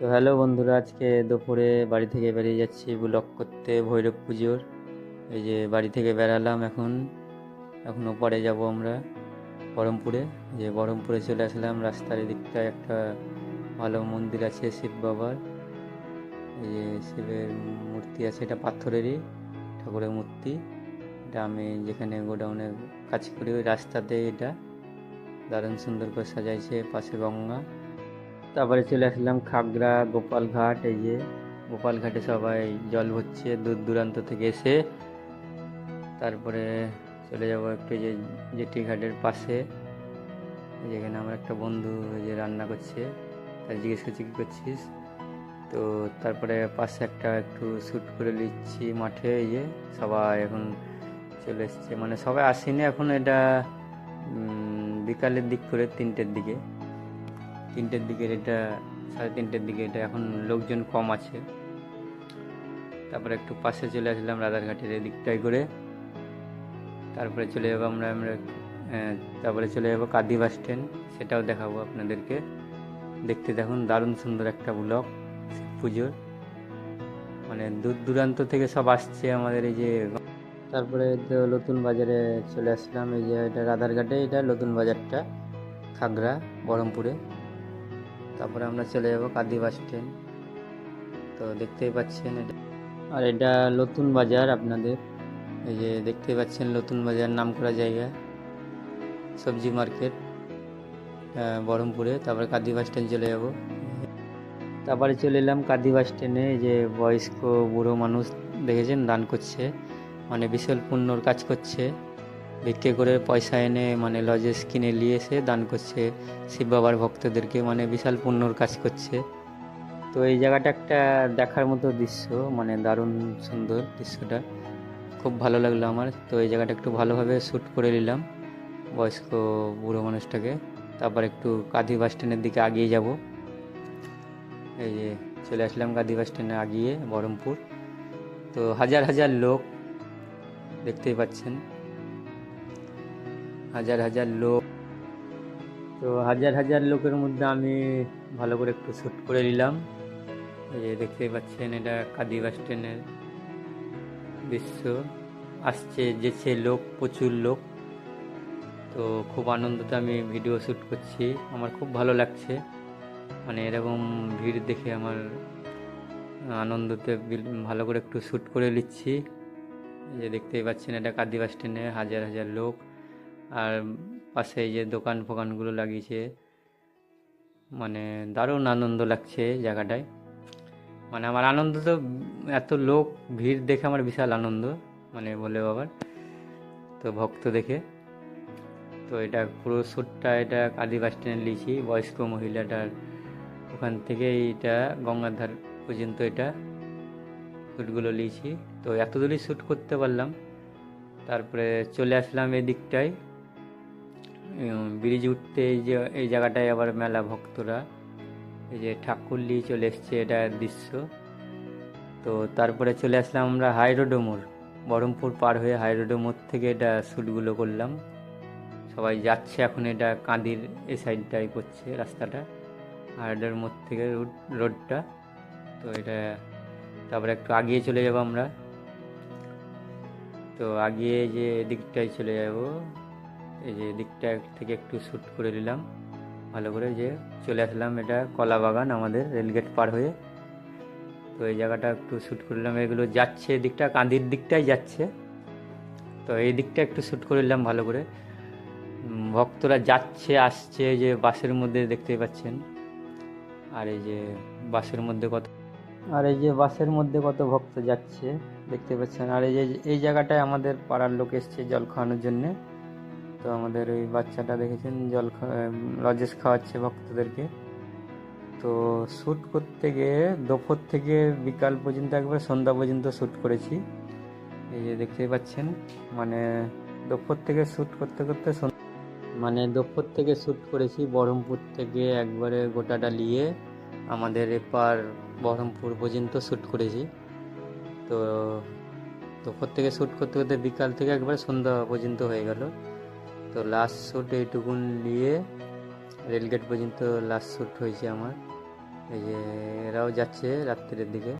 তো হ্যালো বন্ধুরা, আজকে দুপুরে বাড়ি থেকে বেরিয়ে যাচ্ছি ব্লগ করতে ভৈরব পুজোর। এই যে বাড়ি থেকে বেরালাম এখন এখন পরে যাব আমরা বহরমপুরে। যে বহরমপুরে চলে আসলাম, রাস্তার এদিকটায় একটা ভালো মন্দির আছে শিব বাবার। এই যে শিবের মূর্তি আছে, এটা পাথরেরই, ঠাকুরের মূর্তি। এটা আমি যেখানে গোডাউনে কাজ করি, ওই রাস্তাতে এটা। দারুণ সুন্দর করে সাজাইছে পাশে গঙ্গা। তারপরে চলে আসলাম খাগড়া, গোপালঘাট, এই যে গোপালঘাটে সবাই জল ভরছে দূর দূরান্ত থেকে এসে। তারপরে চলে যাব একটু যে জেটি ঘাটের পাশে, যেখানে আমার একটা বন্ধু যে রান্না করছে তার জিজ্ঞেস করছি, কী করছিস? তো তারপরে পাশে একটা একটু শ্যুট করে নিচ্ছি মাঠে, এই যে সবাই এখন চলে এসছে। মানে সবাই আসেনি এখন, এটা বিকালের দিক করে তিনটের দিকে। তিনটের দিকে এটা সাড়ে তিনটের দিকে এটা এখন লোকজন কম আছে। তারপরে একটু পাশে চলে আসলাম রাধারঘাটের এদিকটাই করে। তারপরে চলে যাব আমরা আমরা তারপরে চলে যাব কাদি বাস স্ট্যান্ড, সেটাও দেখাবো আপনাদেরকে। দেখতে দেখুন দারুণ সুন্দর একটা ব্লক পুজোর। মানে দূর দূরান্ত থেকে সব আসছে আমাদের এই যে তারপরে তো নতুন বাজারে চলে আসলাম, এই যে এটা রাধারঘাটে, এটা নতুন বাজারটা, খাগড়া, বহরমপুরে। তারপরে আমরা চলে যাব কাদি বাস স্ট্যান্ড তো দেখতেই পাচ্ছেন এটা। আর এটা নতুন বাজার আপনাদের। এই যে দেখতেই পাচ্ছেন নতুন বাজার নাম করা জায়গা। সবজি মার্কেট বহরমপুরে। তারপরে কাদি বাস স্ট্যান্ড চলে যাব। তারপরে চলে এলাম কাদি বাস স্ট্যান্ডে যে বয়স্ক, বুড়ো মানুষ দেখেছেন, দান করছে। মানে বিশাল পুণ্যর কাজ করছে। ভিক্ষে করে পয়সা এনে মানে লজেস কিনে নিয়ে এসে দান করছে শিব বাবার ভক্তদেরকে মানে বিশাল পুণ্যর কাজ করছে। তো এই জায়গাটা একটা দেখার মতো দৃশ্য মানে দারুণ সুন্দর দৃশ্যটা। খুব ভালো লাগল আমার। তো এই জায়গাটা একটু ভালোভাবে শ্যুট করে নিলাম বয়স্ক বুড়ো মানুষটাকে। তারপর একটু কাঁদি বাস স্ট্যান্ডের দিকে আগিয়ে যাব। এই যে চলে আসলাম কাঁদি বাস স্ট্যান্ডে আগিয়ে বহরমপুর। তো হাজার হাজার লোক দেখতেই পাচ্ছেন। হাজার হাজার লোক। তো হাজার হাজার লোকের মধ্যে আমি ভালো করে একটু শ্যুট করে নিলাম। এই দেখতেই পাচ্ছেন, এটা কাদি বাস স্ট্যান্ডের দৃশ্য। আসছে যেছে লোক, প্রচুর লোক। তো খুব আনন্দতে আমি ভিডিও শ্যুট করছি। আমার খুব ভালো লাগছে। মানে এরকম ভিড় দেখে আমার আনন্দতে ভালো করে একটু শ্যুট করে নিচ্ছি। যে দেখতেই পাচ্ছেন, এটা কাদি বাস স্ট্যান্ডে হাজার হাজার লোক। আর পাশে যে দোকান ফোকানগুলো লাগিয়েছে মানে দারুণ আনন্দ লাগছে জায়গাটায়। মানে আমার আনন্দ তো এত লোক, ভিড় দেখে আমার বিশাল আনন্দ মানে বলে বাবার তো ভক্ত দেখে। তো এটা পুরো শ্যুটটা এটা কালী বাস স্ট্যান্ডে নিয়েছি বয়স্ক মহিলাটার। ওখান থেকে এইটা গঙ্গার ধার পর্যন্ত এটা শ্যুটগুলো নিয়েছি তো এত দূরই শ্যুট করতে পারলাম। তারপরে চলে আসলাম এই দিকটায় ব্রিজ উঠতে এই যে, এই জায়গাটায় আবার মেলা ভক্তরা। এই যে ঠাকুর নিয়ে চলে এসছে, এটা দৃশ্য। তো তারপরে চলে আসলাম আমরা হাই রোডে মোড় বহরমপুর পার হয়ে হাই রোডে মোড় থেকে এটা শ্যুটগুলো করলাম। সবাই যাচ্ছে এখন এটা কাঁদির এ সাইডটাই করছে রাস্তাটা হাই রোডের মোড় থেকে রোড, রোডটা। তো এটা, তারপরে একটু আগিয়ে চলে যাব আমরা। তো আগিয়ে যে এদিকটায় চলে যাব। এই যে এদিকটা থেকে একটু শ্যুট করে নিলাম। ভালো করে যে চলে আসলাম এটা কলা বাগান আমাদের রেলগেট পার হয়ে। তো এই জায়গাটা একটু শ্যুট করলাম এগুলো যাচ্ছে এদিকটা, কাঁদির দিকটাই যাচ্ছে। তো এই দিকটা একটু শ্যুট করে নিলাম ভালো করে। ভক্তরা যাচ্ছে, আসছে যে বাসের মধ্যে দেখতে পাচ্ছেন। আর এই যে বাসের মধ্যে কত আর এই যে বাসের মধ্যে কত ভক্ত যাচ্ছে দেখতে পাচ্ছেন। আর এই যে, এই জায়গাটায় আমাদের পাড়ার লোক এসছে জল খাওয়ানোর জন্যে। তো আমাদের ওই বাচ্চাটা দেখেছেন, জল লজেস খাওয়াচ্ছে ভক্তদেরকে। তো শ্যুট করতে গিয়ে দুপুর থেকে বিকাল পর্যন্ত একবার সন্ধ্যা পর্যন্ত শ্যুট করেছি। এই যে দেখতেই পাচ্ছেন মানে দুপুর থেকে শ্যুট করতে করতে মানে দুপুর থেকে শ্যুট করেছি বহরমপুর থেকে একবারে গোটাটা নিয়ে আমাদের এপার বহরমপুর পর্যন্ত শ্যুট করেছি। তো দুপুর থেকে শ্যুট করতে করতে বিকাল থেকে একবার সন্ধ্যা পর্যন্ত হয়ে গেল। তো লাস্ট শ্যুট এইটুকুন নিয়ে রেলগেট পর্যন্ত লাস্ট শ্যুট হয়েছে আমার। এই যে এরাও যাচ্ছে রাত্রের দিকে।